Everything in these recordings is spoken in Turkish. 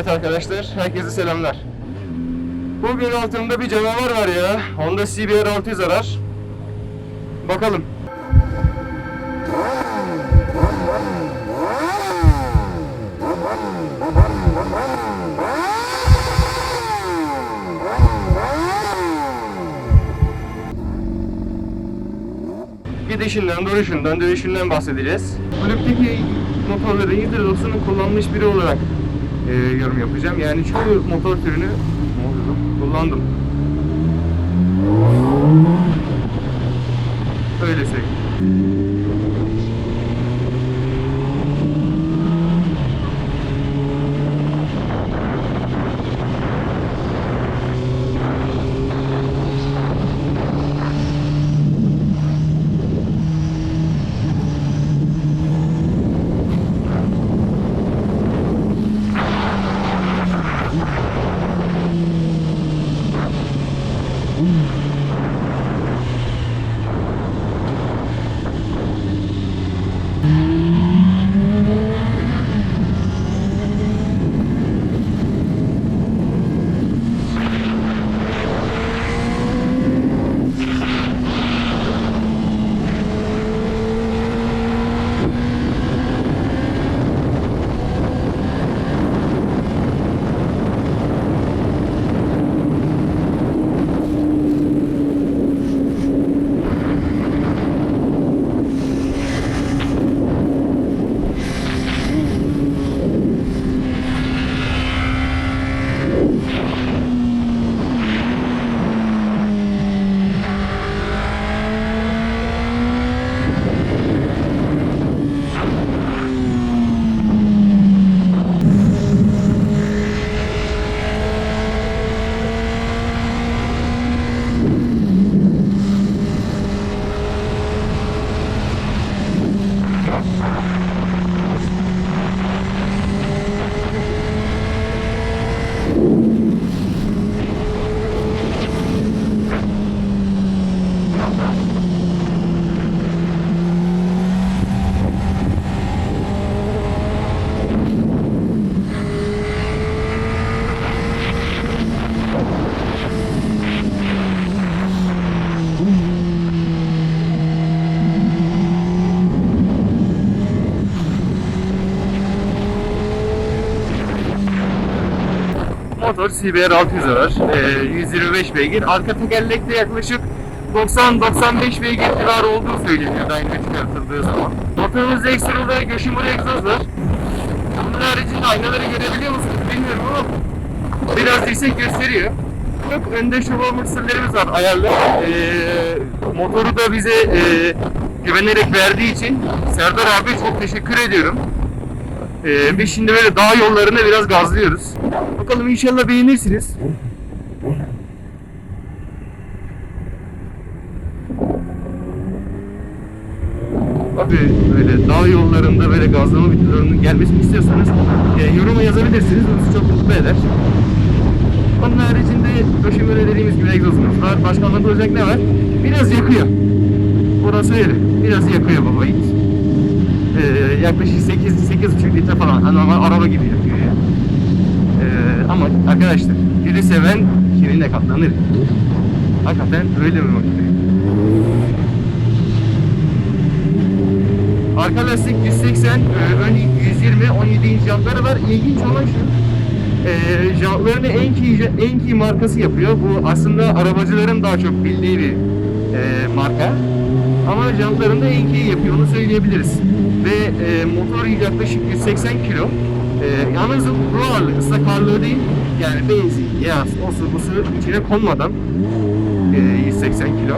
Evet arkadaşlar, herkese selamlar. Bugün altımda bir canavar var ya. Honda CBR 600 arar. Bakalım. Gidişinden, duruşundan, dönüşünden bahsedeceğiz. Kulüpteki motorların %90'ını kullanmış biri olarak e, yorum yapacağım. Yani çoğu motor türünü kullandım. Öyle söyleyeyim. Motor CBR 600 var. Ee, 125 beygir. Arka tekerlekte yaklaşık 90-95 beygir civarı olduğu söyleniyor dynamometre çıkartıldığı zaman. Motorumuzda ekstra olarak Yoshimura egzoz var. Bunun haricinde aynaları görebiliyor musunuz bilmiyorum ama biraz yüksek gösteriyor. Yok, önde şoför mıksırlarımız var ayarlı. Ee, motoru da bize e, güvenerek verdiği için Serdar abi çok teşekkür ediyorum. Ee, biz şimdi böyle dağ yollarında biraz gazlıyoruz. Bakalım inşallah beğenirsiniz. Abi böyle dağ yollarında böyle gazlama videolarının gelmesini istiyorsanız e, yoruma yazabilirsiniz. Bizi çok mutlu eder. Onun haricinde Yoshimura dediğimiz gibi egzozumuz var. Başka anlatılacak ne var? Biraz yakıyor. Orası öyle. Biraz yakıyor baba yiğit. Ee, yaklaşık 8 8,5 litre falan. Hani normal araba gibi yakıyor ya. Ee, ama arkadaşlar biri seven kirine katlanır. Hakikaten öyle bir makine. Arka lastik 180, e, ön 120, 17 inç jantları var. İlginç olan şu. E, jantlarını Enki, Enki markası yapıyor. Bu aslında arabacıların daha çok bildiği bir e, marka. Ama jantlarını da Enki yapıyor, onu söyleyebiliriz. Ve e, motor yaklaşık 180 kilo. E, yalnız bu ağırlık, ıslak ağırlığı değil. Yani benzin, yağ, o su, bu su içine konmadan e, 180 kilo.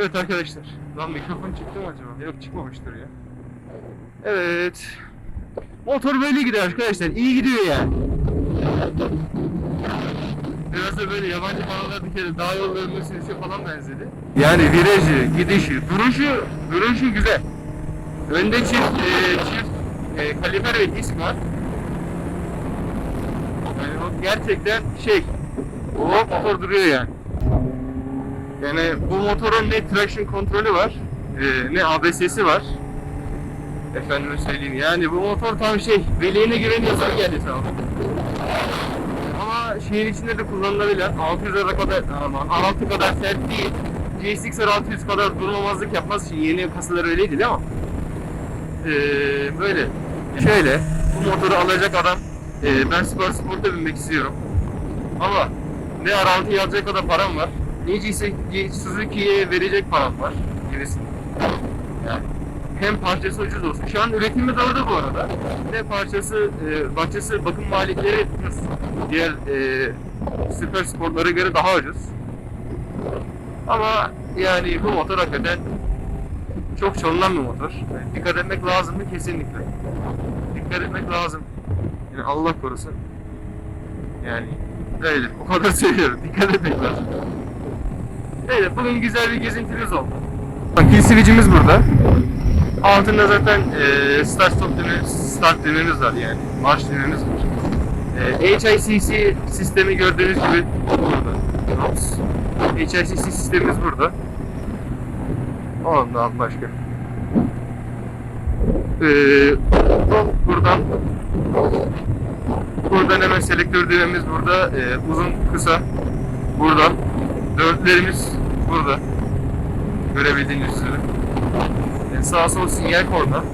Evet arkadaşlar. Lan mikrofon çıktı mı acaba? Yok çıkmamıştır ya. Evet. Motor böyle gidiyor arkadaşlar. İyi gidiyor yani. Biraz da böyle yabancı paralar kere dağ yollarının sürüşü falan benzedi. Yani virajı, gidişi, duruşu, duruşu güzel. Önde çift, e, çift e, kaliper ve disk var. Yani o gerçekten şey, o motor duruyor yani. Yani bu motorun ne traction kontrolü var, e, ne ABS'si var. Efendime söyleyeyim yani bu motor tam şey, veliğine güveniyorsan geldi tamam. Ama şehir içinde de kullanılabilir. 600 lira kadar, aman 6 kadar sert değil. GSX-R 600 kadar durmamazlık yapmaz. Şimdi yeni kasalar öyleydi değil mi? Ee, böyle. Şöyle, bu motoru alacak adam e, ben spor sporta binmek istiyorum. Ama ne R6 yazacak kadar param var. GC Suzuki'ye verecek param var. Gibisin. Yani hem parçası ucuz olsun. Şu an üretimi de orada bu arada. Ne parçası, e, bahçesi, bakım maliyetleri. Diğer e, süper sporlara göre daha ucuz. Ama yani bu motor hakikaten çok çalınan bir motor. Yani dikkat etmek lazım mı? Kesinlikle. Dikkat etmek lazım. Yani Allah korusun. Yani öyle. O kadar söylüyorum. Dikkat etmek lazım. Evet, bugün güzel bir gezintimiz oldu. Bak, kill switch'imiz burada. Altında zaten e, start stop düğme, start düğmemiz var yani. Marş düğmemiz var. E, HICC sistemi gördüğünüz gibi burada. Ops. HICC sistemimiz burada. Ondan başka. E, bu- buradan Buradan hemen selektör düğmemiz burada. E, uzun, kısa. Burada. Dörtlerimiz burada. Görebildiğiniz üzere. E, sağ sol sinyal korna.